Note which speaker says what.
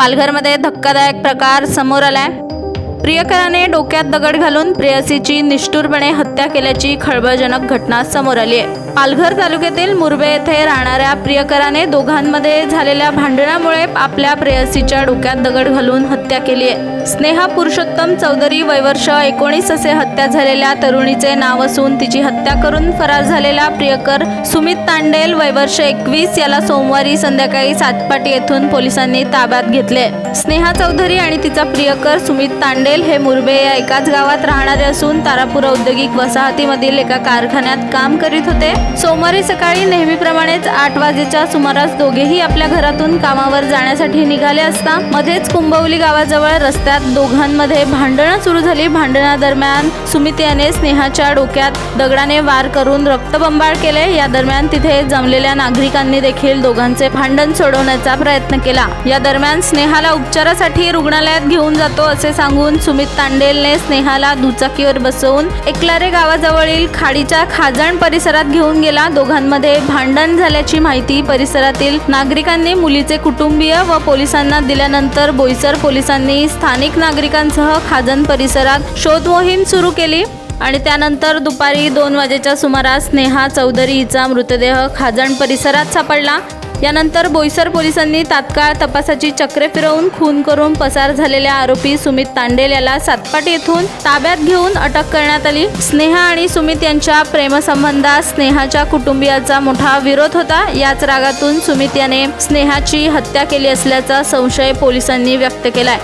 Speaker 1: पालघरमध्ये धक्कादायक प्रकार समोर आलाय. प्रियकराने डोक्यात दगड घालून प्रेयसीची निष्ठुरपणे हत्या केल्याची खळबळजनक घटना समोर आली आहे पालघर तालुक्यातील मुरबे येथे राहणाऱ्या प्रियकराने दोघांमध्ये झालेल्या भांडणामुळे आपल्या प्रेयसीच्या डोक्यात दगड घालून हत्या केली आहे. स्नेहा पुरुषोत्तम चौधरी वयवर्ष एकोणीस असे हत्या झालेल्या तरुणीचे नाव असून तिची हत्या करून फरार झालेला प्रियकर सुमित तांडेल वयवर्ष एकवीस याला सोमवारी संध्याकाळी सातपाटी येथून पोलिसांनी ताब्यात घेतले स्नेहा चौधरी आणि तिचा प्रियकर सुमित तांडेल हे मुरबे या एकाच गावात राहणारे असून तारापूर औद्योगिक वसाहतीमधील एका कारखान्यात काम करीत होते. सोमवारी सकाळी नेहमीप्रमाणेच आठ वाजेच्या सुमारास दोघेही आपल्या घरातून कामावर जाण्यासाठी निघाले असता मध्येच कुंभवली गावाजवळ रस्त्यात दोघांमध्ये भांडणं सुरू झाली. भांडणादरम्यान सुमित याने स्नेहाच्या डोक्यात दगडाने वार करून रक्तबंबाळ केले. या दरम्यान तिथे जमलेल्या नागरिकांनी देखील दोघांचे भांडण सोडवण्याचा प्रयत्न केला. या दरम्यान स्नेहाला उपचारासाठी रुग्णालयात घेऊन जातो असे सांगून सुमित तांडेलने स्नेहाला दुचाकीवर बसवून एकलारे गावाजवळील खाडीच्या खाजण परिसरात घेऊन गेला. दोघांमध्ये भांडण झाल्याची माहिती परिसरातील नागरिकांनी मुलीचे कुटुंबीय व पोलिसांना दिल्यानंतर बोईसर पोलिसांनी स्थानिक नागरिकांसह खाजन परिसरात शोध मोहीम सुरू केली आणि त्यानंतर दुपारी दोन वाजेच्या सुमारास नेहा चौधरी हिचा मृतदेह खाजण परिसरात सापडला. यानंतर बोईसर पोलिसांनी तात्काळ तपासाची चक्रे फिरवून खून करून पसार झालेल्या आरोपी सुमित तांडेल याला सातपाटी येथून ताब्यात घेऊन अटक करण्यात आली. स्नेहा आणि सुमित यांच्या प्रेमसंबंधात स्नेहाच्या कुटुंबियाचा मोठा विरोध होता. याच रागातून सुमित याने स्नेहाची हत्या केली असल्याचा संशय पोलिसांनी व्यक्त केलाय.